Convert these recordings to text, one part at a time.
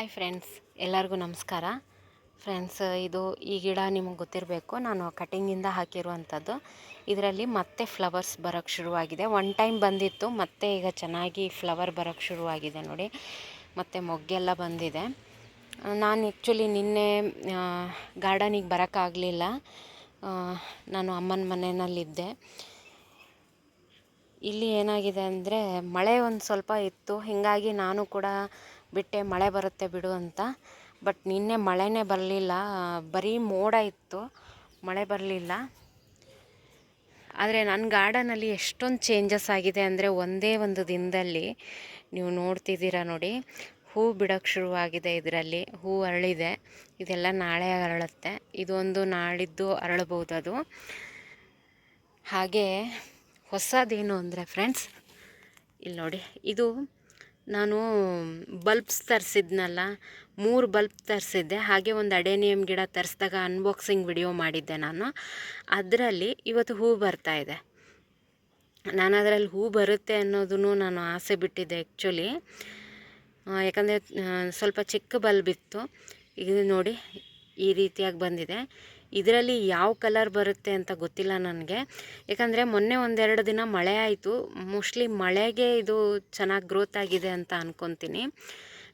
Hi friends ಎಲ್ಲರಿಗೂ ನಮಸ್ಕಾರ. Friends ಇದು ಈ ಗಿಡ ನಿಮಗೆ ಗೊತ್ತಿರಬೇಕು. ನಾನು ಕಟಿಂಗಿಂದ ಹಾಕಿರುವಂಥದ್ದು. ಇದರಲ್ಲಿ ಮತ್ತೆ ಫ್ಲವರ್ಸ್ ಬರೋಕ್ಕೆ ಶುರುವಾಗಿದೆ. ಒನ್ ಟೈಮ್ ಬಂದಿತ್ತು, ಮತ್ತೆ ಈಗ ಚೆನ್ನಾಗಿ ಫ್ಲವರ್ ಬರೋಕ್ಕೆ ಶುರುವಾಗಿದೆ ನೋಡಿ. ಮತ್ತು ಮೊಗ್ಗೆಲ್ಲ ಬಂದಿದೆ. ನಾನು ಆ್ಯಕ್ಚುಲಿ ನಿನ್ನೆ ಗಾರ್ಡನಿಗೆ ಬರೋಕ್ಕಾಗಲಿಲ್ಲ ನಾನು ಅಮ್ಮನ ಮನೆಯಲ್ಲಿದ್ದೆ. ಇಲ್ಲಿ ಏನಾಗಿದೆ ಅಂದರೆ ಮಳೆ ಒಂದು ಸ್ವಲ್ಪ ಇತ್ತು. ಹೀಗಾಗಿ ನಾನು ಕೂಡ ಬಿಟ್ಟೆ, ಮಳೆ ಬರುತ್ತೆ ಬಿಡು ಅಂತ. ಬಟ್ ನಿನ್ನೆ ಮಳೆನೇ ಬರಲಿಲ್ಲ. ಬರೀ ಮೋಡ ಇತ್ತು, ಮಳೆ ಬರಲಿಲ್ಲ. ಆದರೆ ನನ್ನ ಗಾರ್ಡನಲ್ಲಿ ಎಷ್ಟೊಂದು ಚೇಂಜಸ್ ಆಗಿದೆ ಅಂದರೆ ಒಂದೇ ಒಂದು ದಿನದಲ್ಲಿ, ನೀವು ನೋಡ್ತಿದ್ದೀರಾ ನೋಡಿ, ಹೂ ಬಿಡೋಕ್ಕೆ ಶುರುವಾಗಿದೆ ಇದರಲ್ಲಿ, ಹೂ ಅರಳಿದೆ. ಇದೆಲ್ಲ ನಾಳೆ ಅರಳುತ್ತೆ. ಇದೊಂದು ನಾಳಿದ್ದು ಅರಳಬಹುದು ಅದು. ಹಾಗೆ ಹೊಸದೇನು ಅಂದರೆ ಫ್ರೆಂಡ್ಸ್ ಇಲ್ಲಿ ನೋಡಿ, ಇದು ನಾನು ಬಲ್ಬ್ಸ್ ತರಿಸಿದ್ನಲ್ಲ, ಮೂರು ಬಲ್ಬ್ ತರಿಸಿದ್ದೆ, ಹಾಗೆ ಒಂದು ಅಡೇನಿಯಂ ಗಿಡ ತರಿಸಿದಾಗ ಅನ್ಬಾಕ್ಸಿಂಗ್ ವಿಡಿಯೋ ಮಾಡಿದ್ದೆ ನಾನು. ಅದರಲ್ಲಿ ಇವತ್ತು ಹೂ ಬರ್ತಾ ಇದೆ. ನಾನು ಅದರಲ್ಲಿ ಹೂ ಬರುತ್ತೆ ಅನ್ನೋದನ್ನು ನಾನು ಆಸೆ ಬಿಟ್ಟಿದ್ದೆ ಆ್ಯಕ್ಚುಲಿ ಯಾಕಂದರೆ ಸ್ವಲ್ಪ ಚಿಕ್ಕ ಬಲ್ಬ್ ಇತ್ತು. ಇದು ನೋಡಿ, ಈ ರೀತಿಯಾಗಿ ಬಂದಿದೆ. ಇದರಲ್ಲಿ ಯಾವ ಕಲರ್ ಬರುತ್ತೆ ಅಂತ ಗೊತ್ತಿಲ್ಲ ನನಗೆ. ಯಾಕಂದರೆ ಮೊನ್ನೆ ಒಂದೆರಡು ದಿನ ಮಳೆ ಆಯಿತು. ಮೋಸ್ಟ್ಲಿ ಮಳೆಗೆ ಇದು ಚೆನ್ನಾಗಿ ಗ್ರೋತ್ ಆಗಿದೆ ಅಂತ ಅಂದ್ಕೊತೀನಿ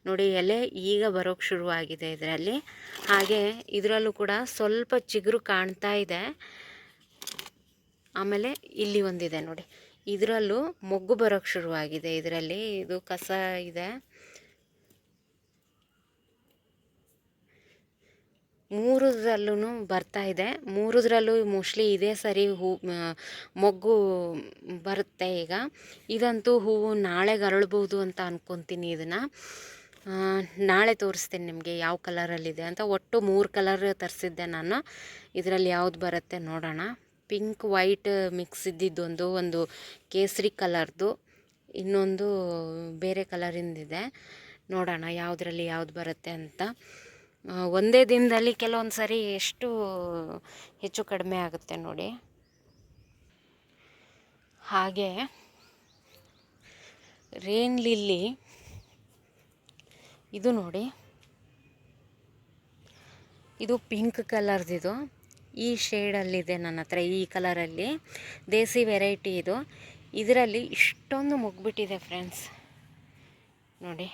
ನೋಡಿ, ಎಲೆ ಈಗ ಬರೋಕ್ಕೆ ಶುರುವಾಗಿದೆ ಇದರಲ್ಲಿ. ಹಾಗೆ ಇದರಲ್ಲೂ ಕೂಡ ಸ್ವಲ್ಪ ಚಿಗುರು ಕಾಣ್ತಾ ಇದೆ. ಆಮೇಲೆ ಇಲ್ಲಿ ಒಂದಿದೆ ನೋಡಿ. ಇದರಲ್ಲೂ ಮೊಗ್ಗು ಬರೋಕ್ಕೆ ಶುರುವಾಗಿದೆ. ಇದರಲ್ಲಿ ಇದು ಕಸ ಇದೆ. ಮೂರದಲ್ಲೂ ಬರ್ತಾ ಇದೆ. ಮೂರದ್ರಲ್ಲೂ ಮೋಸ್ಟ್ಲಿ ಇದೇ ಸರಿ ಹೂ ಮೊಗ್ಗು ಬರುತ್ತೆ ಈಗ. ಇದಂತೂ ಹೂವು ನಾಳೆ ಅರಳ್ಬೋದು ಅಂತ ಅಂದ್ಕೊತೀನಿ ಇದನ್ನು. ನಾಳೆ ತೋರಿಸ್ತೀನಿ ನಿಮಗೆ ಯಾವ ಕಲರಲ್ಲಿದೆ ಅಂತ. ಒಟ್ಟು ಮೂರು ಕಲರ್ ತರಿಸಿದ್ದೆ ನಾನು. ಇದರಲ್ಲಿ ಯಾವ್ದು ಬರುತ್ತೆ ನೋಡೋಣ. ಪಿಂಕ್, ವೈಟ್ ಮಿಕ್ಸ್ ಇದ್ದಿದ್ದೊಂದು ಒಂದು ಕೇಸರಿ ಕಲರ್ದು. ಇನ್ನೊಂದು ಬೇರೆ ಕಲರಿಂದಿದೆ. ನೋಡೋಣ ಯಾವುದ್ರಲ್ಲಿ ಯಾವ್ದು ಬರುತ್ತೆ ಅಂತ. ಒಂದೇ ದಿನದಲ್ಲಿ ಕೆಲವೊಂದು ಸರಿ ಎಷ್ಟು ಹೆಚ್ಚು ಕಡಿಮೆ ಆಗುತ್ತೆ ನೋಡಿ. ಹಾಗೆ ರೇನ್ ಲಿಲ್ಲಿ ಇದು ನೋಡಿ. ಇದು ಪಿಂಕ್ ಕಲರ್ದಿದು ಈ ಶೇಡಲ್ಲಿದೆ ನನ್ನ ಹತ್ರ, ಈ ಕಲರಲ್ಲಿ ದೇಸಿ ವೆರೈಟಿ ಇದು. ಇದರಲ್ಲಿ ಇಷ್ಟೊಂದು ಮುಗ್ಬಿಟ್ಟಿದೆ ಫ್ರೆಂಡ್ಸ್ ನೋಡಿ.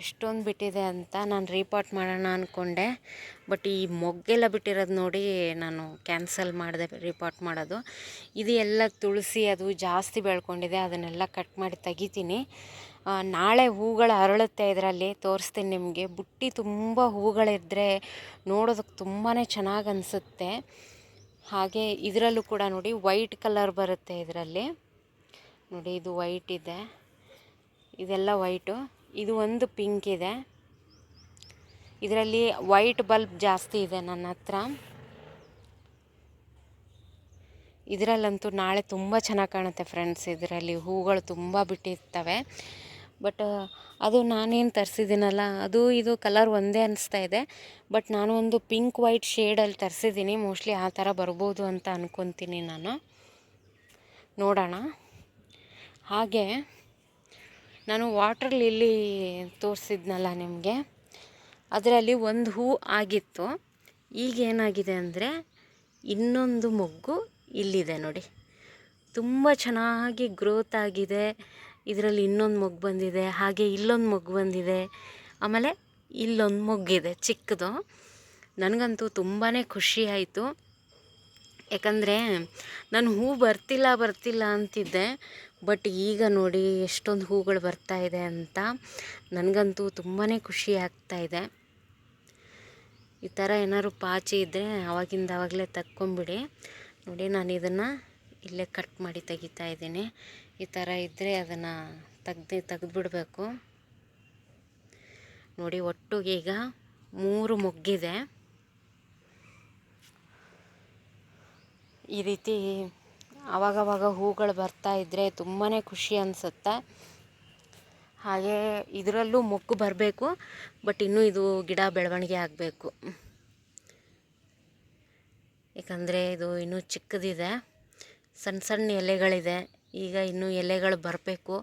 ಎಷ್ಟೊಂದು ಬಿಟ್ಟಿದೆ ಅಂತ ನಾನು ರಿಪೋರ್ಟ್ ಮಾಡೋಣ ಅಂದ್ಕೊಂಡೆ ಬಟ್ ಈ ಮೊಗ್ಗೆಲ್ಲ ಬಿಟ್ಟಿರೋದು ನೋಡಿ ನಾನು ಕ್ಯಾನ್ಸಲ್ ಮಾಡಿದೆ ರಿಪೋರ್ಟ್ ಮಾಡೋದು. ಇದು ಎಲ್ಲ ತುಳಸಿ, ಅದು ಜಾಸ್ತಿ ಬೆಳ್ಕೊಂಡಿದೆ, ಅದನ್ನೆಲ್ಲ ಕಟ್ ಮಾಡಿ ತೆಗಿತೀನಿ. ನಾಳೆ ಹೂಗಳು ಅರಳುತ್ತೆ ಇದರಲ್ಲಿ, ತೋರಿಸ್ತೀನಿ ನಿಮಗೆ. ಬುಟ್ಟಿ ತುಂಬ ಹೂಗಳಿದ್ದರೆ ನೋಡೋದಕ್ಕೆ ತುಂಬಾ ಚೆನ್ನಾಗಿ ಅನಿಸುತ್ತೆ. ಹಾಗೆ ಇದರಲ್ಲೂ ಕೂಡ ನೋಡಿ ವೈಟ್ ಕಲರ್ ಬರುತ್ತೆ ಇದರಲ್ಲಿ. ನೋಡಿ ಇದು ವೈಟ್ ಇದೆ. ಇದೆಲ್ಲ ವೈಟು ಇದು ಒಂದು ಪಿಂಕ್ ಇದೆ. ಇದರಲ್ಲಿ ವೈಟ್ ಬಲ್ಬ್ ಜಾಸ್ತಿ ಇದೆ ನನ್ನ ಹತ್ರ. ಇದರಲ್ಲಂತೂ ನಾಳೆ ತುಂಬ ಚೆನ್ನಾಗಿ ಕಾಣುತ್ತೆ ಫ್ರೆಂಡ್ಸ್. ಇದರಲ್ಲಿ ಹೂಗಳು ತುಂಬ ಬಿಟ್ಟಿರ್ತವೆ. ಬಟ್, ಅದು ನಾನೇನು ತರಿಸಿದ್ದೀನಲ್ಲ, ಅದು ಇದು ಕಲರ್ ಒಂದೇ ಅನಿಸ್ತಾ ಇದೆ. ಬಟ್, ನಾನು ಒಂದು ಪಿಂಕ್ ವೈಟ್ ಶೇಡಲ್ಲಿ ತರಿಸಿದ್ದೀನಿ. ಮೋಸ್ಟ್ಲಿ ಆ ಥರ ಬರ್ಬೋದು ಅಂತ ಅಂದ್ಕೊತೀನಿ ನಾನು. ನೋಡೋಣ. ಹಾಗೆ ನಾನು ವಾಟರ್ ಲಿಲ್ಲಿ ತೋರಿಸಿದ್ನಲ್ಲ ನಿಮಗೆ? ಅದರಲ್ಲಿ ಒಂದು ಹೂ ಆಗಿತ್ತು. ಈಗ ಏನಾಗಿದೆ ಅಂದರೆ ಇನ್ನೊಂದು ಮೊಗ್ಗು ಇಲ್ಲಿದೆ ನೋಡಿ. ತುಂಬ ಚೆನ್ನಾಗಿ ಗ್ರೋತ್ ಆಗಿದೆ. ಇದರಲ್ಲಿ ಇನ್ನೊಂದು ಮೊಗ್ಗು ಬಂದಿದೆ, ಹಾಗೆ ಇಲ್ಲೊಂದು ಮೊಗ್ಗು ಬಂದಿದೆ. ಆಮೇಲೆ ಇಲ್ಲೊಂದು ಮೊಗ್ಗಿದೆ, ಚಿಕ್ಕದು. ನನಗಂತೂ ತುಂಬಾ ಖುಷಿ ಆಯಿತು. ಯಾಕಂದರೆ ನಾನು ಹೂ ಬರ್ತಿಲ್ಲ ಬರ್ತಿಲ್ಲ ಅಂತಿದ್ದೆ. ಬಟ್ ಈಗ ನೋಡಿ ಎಷ್ಟೊಂದು ಹೂಗಳು ಬರ್ತಾ ಇದೆ ಅಂತ ನನಗಂತೂ ತುಂಬಾ ಖುಷಿ ಆಗ್ತಾ ಇದೆ. ಈ ಥರ ಏನಾದ್ರು ಪಾಚಿ ಇದ್ದರೆ ಆವಾಗಿಂದ ಆವಾಗಲೇ ತಕ್ಕೊಂಬಿಡಿ. ನೋಡಿ ನಾನು ಇದನ್ನು ಇಲ್ಲೇ ಕಟ್ ಮಾಡಿ ತೆಗಿತಾ ಇದ್ದೀನಿ. ಈ ಥರ ಇದ್ದರೆ ಅದನ್ನು ತೆಗ್ದು ತೆಗೆದ್ಬಿಡ್ಬೇಕು. ನೋಡಿ ಒಟ್ಟಿಗೆ ಈಗ ಮೂರು ಮೊಗ್ಗಿದೆ. ಈ ರೀತಿ ಆವಾಗವಾಗ ಹೂಗಳು ಬರ್ತಾ ಇದ್ದರೆ ತುಂಬಾ ಖುಷಿ ಅನಿಸುತ್ತೆ. ಹಾಗೆ ಇದರಲ್ಲೂ ಮೊಗ್ಗು ಬರಬೇಕು, ಬಟ್ ಇನ್ನೂ ಇದು ಗಿಡ ಬೆಳವಣಿಗೆ ಆಗಬೇಕು. ಯಾಕಂದರೆ ಇದು ಇನ್ನೂ ಚಿಕ್ಕದಿದೆ. ಸಣ್ಣ ಸಣ್ಣ ಎಲೆಗಳಿದೆ. ಈಗ ಇನ್ನೂ ಎಲೆಗಳು ಬರಬೇಕು.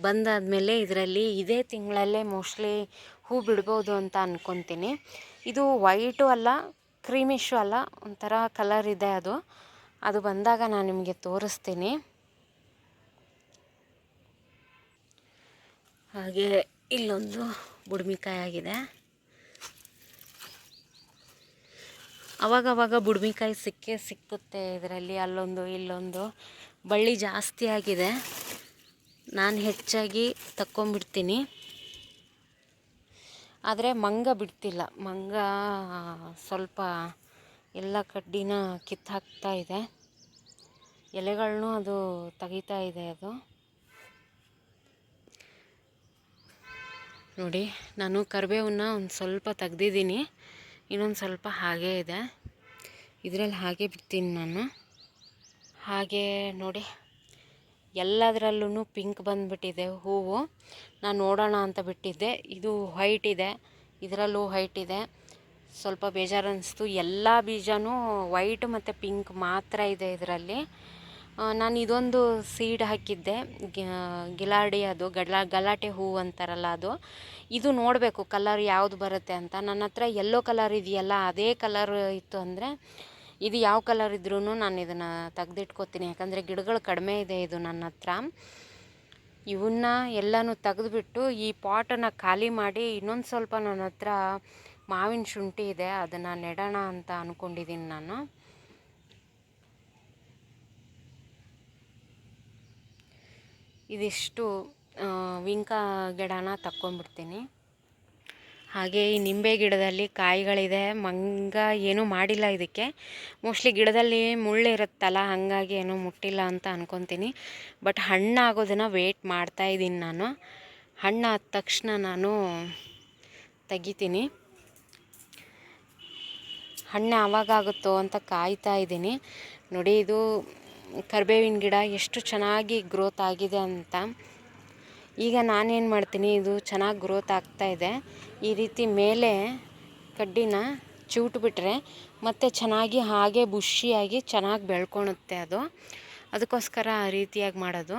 ಬಂದಾದಮೇಲೆ ಇದರಲ್ಲಿ ಇದೇ ತಿಂಗಳಲ್ಲೇ ಮೋಸ್ಟ್ಲಿ ಹೂ ಬಿಡ್ಬೋದು ಅಂತ ಅಂದ್ಕೊತೀನಿ ಇದು ವೈಟು ಅಲ್ಲ, ಕ್ರೀಮಿಶು ಅಲ್ಲ, ಒಂಥರ ಕಲರ್ ಇದೆ ಅದು. ಅದು ಬಂದಾಗ ನಾನು ನಿಮಗೆ ತೋರಿಸ್ತೀನಿ. ಹಾಗೆ ಇಲ್ಲೊಂದು ಬುಡ್ಮಿಕಾಯಿ ಆಗಿದೆ. ಅವಾಗವಾಗ ಬುಡ್ಮಿಕಾಯಿ ಸಿಕ್ಕೇ ಸಿಕ್ಕುತ್ತೆ ಇದರಲ್ಲಿ, ಅಲ್ಲೊಂದು, ಇಲ್ಲೊಂದು. ಬಳ್ಳಿ ಜಾಸ್ತಿ ಆಗಿದೆ. ನಾನು ಹೆಚ್ಚಾಗಿ ತಕ್ಕೊಂಬಿಡ್ತೀನಿ. ಆದರೆ ಮಂಗ ಬಿಡ್ತಿಲ್ಲ. ಮಂಗ ಸ್ವಲ್ಪ ಎಲ್ಲ ಕಡ್ಡಿನ ಕಿತ್ತಾಕ್ತಾ ಇದೆ. ಎಲೆಗಳನ್ನು ಅದು ತೆಗಿತಾ ಇದೆ ಅದು. ನೋಡಿ, ನಾನು ಕರಿಬೇವನ್ನ ಒಂದು ಸ್ವಲ್ಪ ತೆಗ್ದಿದ್ದೀನಿ. ಇನ್ನೊಂದು ಸ್ವಲ್ಪ ಹಾಗೇ ಇದೆ. ಇದರಲ್ಲಿ ಹಾಗೆ ಬಿಡ್ತೀನಿ ನಾನು. ಹಾಗೆ ನೋಡಿ ಎಲ್ಲದರಲ್ಲೂ ಪಿಂಕ್ ಬಂದುಬಿಟ್ಟಿದೆ ಹೂವು. ನಾನು ನೋಡೋಣ ಅಂತ ಬಿಟ್ಟಿದ್ದೆ. ಇದು ವೈಟ್ ಇದೆ. ಇದರಲ್ಲೂ ವೈಟ್ ಇದೆ. ಸ್ವಲ್ಪ ಬೇಜಾರು ಅನಿಸ್ತು ಎಲ್ಲ ಬೀಜವೂ ವೈಟ್ ಮತ್ತು ಪಿಂಕ್ ಮಾತ್ರ ಇದೆ ಇದರಲ್ಲಿ. ನಾನು ಇದೊಂದು ಸೀಡ್ ಹಾಕಿದ್ದೆ. ಗಿಲಾಡಿ ಅದು ಗಲಾ ಗಲಾಟೆ ಹೂವು ಅಂತಾರಲ್ಲ ಅದು. ಇದು ನೋಡಬೇಕು ಕಲರ್ ಯಾವುದು ಬರುತ್ತೆ ಅಂತ. ನನ್ನ ಹತ್ರ ಎಲ್ಲೋ ಕಲರ್ ಇದೆಯಲ್ಲ, ಅದೇ ಕಲರ್ ಇತ್ತು ಅಂದರೆ ಇದು ಯಾವ ಕಲರ್ ಇದ್ರೂ ನಾನು ಇದನ್ನು ತೆಗೆದಿಟ್ಕೋತೀನಿ. ಯಾಕಂದರೆ ಗಿಡಗಳು ಕಡಿಮೆ ಇದೆ ಇದು ನನ್ನ ಹತ್ರ. ಇವನ್ನ ಎಲ್ಲನೂ ತೆಗೆದುಬಿಟ್ಟು ಈ ಪಾಟನ್ನು ಖಾಲಿ ಮಾಡಿ ಇನ್ನೊಂದು ಸ್ವಲ್ಪ ನನ್ನ ಹತ್ರ ಮಾವಿನ ಶುಂಠಿ ಇದೆ, ಅದನ್ನು ನೆಡೋಣ ಅಂತ ಅಂದ್ಕೊಂಡಿದ್ದೀನಿ ನಾನು. ಇದಿಷ್ಟು ವಿಂಕ ಗಿಡನ ತಕ್ಕೊಂಬಿಡ್ತೀನಿ ಹಾಗೆ ಈ ನಿಂಬೆ ಗಿಡದಲ್ಲಿ ಕಾಯಿಗಳಿದೆ, ಮಂಗ ಏನೂ ಮಾಡಿಲ್ಲ ಇದಕ್ಕೆ. ಮೋಸ್ಟ್ಲಿ ಗಿಡದಲ್ಲಿ ಮುಳ್ಳಿರುತ್ತಲ್ಲ ಹಾಗಾಗಿ ಏನೂ ಮುಟ್ಟಿಲ್ಲ ಅಂತ ಅಂದ್ಕೊತೀನಿ ಬಟ್ ಹಣ್ಣಾಗೋದನ್ನು ವೇಟ್ ಮಾಡ್ತಾಯಿದ್ದೀನಿ ನಾನು. ಹಣ್ಣಾದ ತಕ್ಷಣ ನಾನು ತೆಗಿತೀನಿ. ಹಣ್ಣು ಆಗುತ್ತೋ ಅಂತ ಕಾಯ್ತಾ ಇದ್ದೀನಿ. ನೋಡಿ, ಇದು ಕರಿಬೇವಿನ ಗಿಡ ಎಷ್ಟು ಚೆನ್ನಾಗಿ ಗ್ರೋತ್ ಆಗಿದೆ ಅಂತ. ಈಗ ನಾನೇನು ಮಾಡ್ತೀನಿ, ಇದು ಚೆನ್ನಾಗಿ ಗ್ರೋತ್ ಆಗ್ತಾ ಇದೆ. ಈ ರೀತಿ ಮೇಲೆ ಕಡ್ಡಿನ ಚಿವುಟ್ಬಿಟ್ರೆ ಮತ್ತು ಚೆನ್ನಾಗಿ ಹಾಗೆ ಬುಷಿಯಾಗಿ ಚೆನ್ನಾಗಿ ಬೆಳ್ಕೊಳುತ್ತೆ ಅದು. ಅದಕ್ಕೋಸ್ಕರ ಆ ರೀತಿಯಾಗಿ ಮಾಡೋದು.